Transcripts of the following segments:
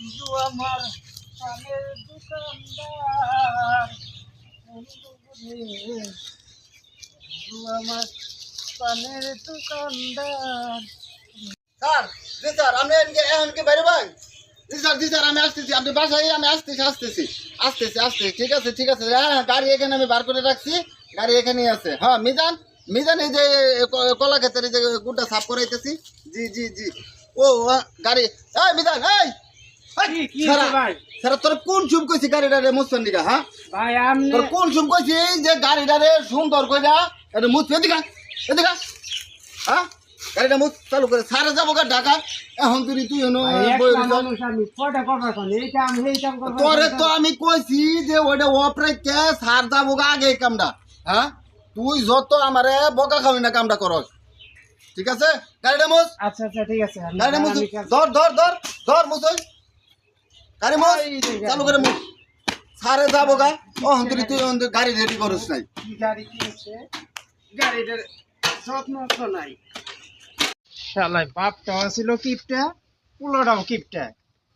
বন্ধু আমার পানের দোকানদার। বন্ধু আমার পানের দোকানদার। স্যার জি স্যার আমি এনকে বাইরে ভাই? জি স্যার জি স্যার আমি আসতেছি আপনি বাসায় আমি আসতেছি আসতেছি। আসতেছি আসতেছি ঠিক আছে ঠিক আছে। হ্যাঁ হ্যাঁ, গাড়ি এখানে আমি বার করে রাখছি গাড়ি এখানেই আছে। হ্যাঁ মিজান মিজান এই যে কলা ক্ষেতের যে গুড়টা সাফ করাইতেছি। জি জি জি। ও গাড়ি এই মিজান এই! সারা তোর কোন চুপ কইছি গাড়িটারে মুসবেন দিকা হ্যাঁ? ভাই আমি তোর কোন কইছি যে গাড়িটারে সুন্দর কইরা এটা মুসবে এদিকা এদিকা হ্যাঁ? গাড়িটা মুস চালু করে। সারা যাব গা ঢাকা এখন তুই তোরে তো আমি কইছি যে ওইটা অপরাইতে সার যাব গা আগে কামটা হ্যাঁ? তুই যত আমারে বকা খাবি না কামটা করস। ঠিক আছে? গাড়িটা মুস আচ্ছা আচ্ছা ঠিক আছে। গাড়িটা মুস ধর ধর ধর ধর মুস। গাড়ি মুস এই চালু করে মুস। সারে যাব গা। ও তুই তুই গাড়ি রেডি করস নাই। কি গাড়ি গাড়িটার যত্ন তো নাই। শালাই বাপটা ছিল কিপটা পুলোটাও কিপটা।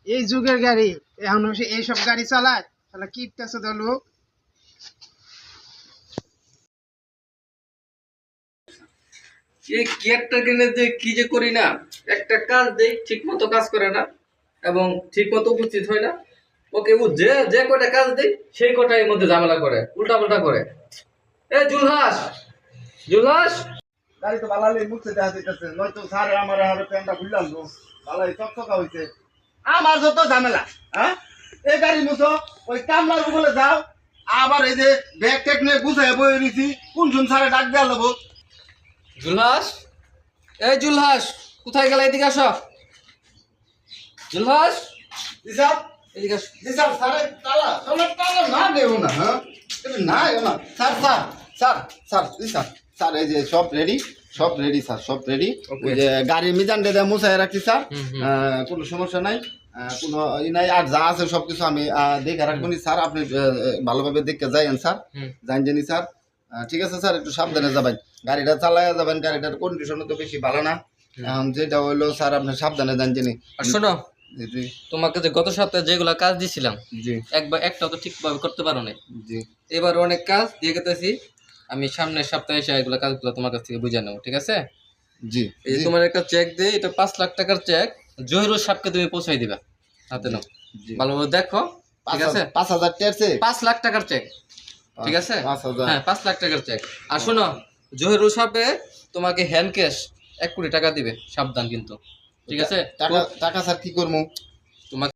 এই যুগের গাড়ি এখন এইসব গাড়ি চালায় তাহলে কিপটা শুধু লোক। এই কেয়ারটা কিনে যে কি যে করি না একটা কাজ দেই ঠিক মতো কাজ করে না। এবং ঠিক মতো উপস্থিত হয় না। ওকে ও যে যে কটা কাজ দেই সেই কটাই এর মধ্যে ঝামেলা করে উল্টা পাল্টা করে। এ জুলহাস! জুলহাস! গাড়ি তো বালালে মুখতে দেখা দিতেছে নয়তো স্যার আমার আর প্যান্টটা খুলে আনব। বালাই চকচকা হইছে। আমার যত ঝামেলা হ্যাঁ? এই গাড়ি মুছো ওই কামলার বলে যাও। আবার এই যে ব্যাগ ট্যাগ নিয়ে গুছাই বয়ে নিছি কোন শুন স্যারে ডাক দেওয়া লবো জুলহাস! এই জুলহাস! কোথায় গেলে? এদিকে আসো। জুলহাস দিশাব এদিকে দিশাব স্যারে তালা তালা তালা না দেব না হ্যাঁ? না না। স্যার স্যার স্যার স্যার দিশাব স্যার এই যে সব রেডি সব রেডি স্যার সব রেডি ওই যে গাড়ির মিজান ডেদে মুছাই রাখছি স্যার। কোনো সমস্যা নাই কোনো ই নাই আর যা আছে সব কিছু আমি দেখে রাখব স্যার আপনি ভালোভাবে দেখে যাইয়েন স্যার। জান জানি স্যার। ঠিক আছে স্যার একটু সাবধানে যাবেন। গাড়িটা চালায়া যাবেন গাড়িটার কন্ডিশন তো বেশি ভালো না। এখন যেটা হইল স্যার আপনি সাবধানে জান জানি শোনো জি তোমাকে যে গত সপ্তাহে যেগুলো কাজ দিছিলাম জি। একবার একটা তো ঠিকভাবে করতে পারো না জি। এবার অনেক কাজ দিয়ে গেতেছি আমি সামনের সপ্তাহে এসে এগুলো কাজগুলো তোমার কাছ থেকে বুঝে নেব ঠিক আছে? জি এই যে তোমার একটা চেক দিই এটা পাঁচ লাখ টাকার চেক জহিরুল সাহেবকে তুমি পৌঁছাই দিবা হাতে নাও। জি। ভালোভাবে দেখো ঠিক আছে? পাঁচ হাজার পাঁচ লাখ টাকার চেক ঠিক আছে? হ্যাঁ পাঁচ লাখ টাকার চেক আর শোনো জহিরুল সাহেবে তোমাকে হ্যান্ড ক্যাশ এক কোটি টাকা দিবে সাবধান কিন্তু। ঠিক আছে? টাকা টাকা স্যার কি করব? তোমাকে